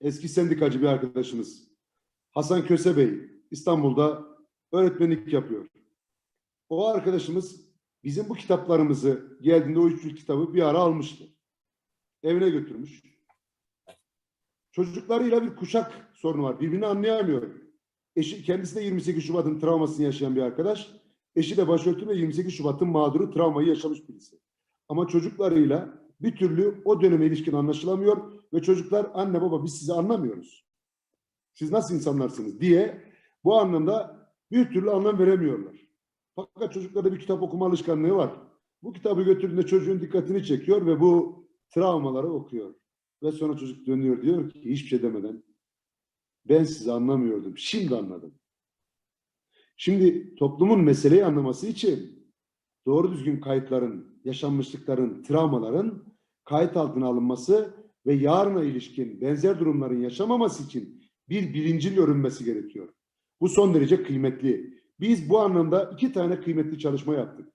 eski sendikacı bir arkadaşımız Hasan Köse Bey İstanbul'da öğretmenlik yapıyor. O arkadaşımız bizim bu kitaplarımızı geldiğinde o üç kitabı bir ara almıştı. Evine götürmüş. Çocuklarıyla bir kuşak sorunu var. Birbirini anlayamıyor. Eşi, kendisi de 28 Şubat'ın travmasını yaşayan bir arkadaş. Eşi de başörtülü ve 28 Şubat'ın mağduru travmayı yaşamış birisi. Ama çocuklarıyla bir türlü o döneme ilişkin anlaşılamıyor ve çocuklar anne baba biz sizi anlamıyoruz. Siz nasıl insanlarsınız diye bu anlamda bir türlü anlam veremiyorlar. Fakat çocuklarda bir kitap okuma alışkanlığı var. Bu kitabı götürdüğünde çocuğun dikkatini çekiyor ve bu travmaları okuyor. Ve sonra çocuk dönüyor diyor ki hiçbir şey demeden ben sizi anlamıyordum. Şimdi anladım. Şimdi toplumun meseleyi anlaması için doğru düzgün kayıtların, yaşanmışlıkların, travmaların kayıt altına alınması ve yarına ilişkin benzer durumların yaşamaması için bir bilincin örünmesi gerekiyor. Bu son derece kıymetli. Biz bu anlamda iki tane kıymetli çalışma yaptık.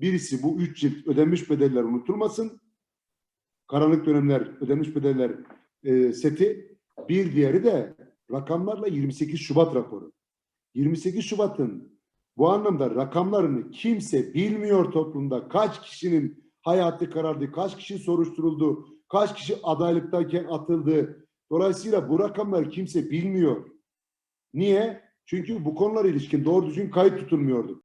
Birisi bu üç cilt ödenmiş bedeller unutulmasın. Karanlık dönemler ödenmiş bedeller e, seti. Bir diğeri de rakamlarla 28 Şubat raporu. 28 Şubat'ın bu anlamda rakamlarını kimse bilmiyor toplumda. Kaç kişinin hayatı karardı, kaç kişi soruşturuldu, kaç kişi adaylıktayken atıldı. Dolayısıyla bu rakamlar kimse bilmiyor. Niye? Çünkü bu konulara ilişkin doğru düzgün kayıt tutulmuyordu.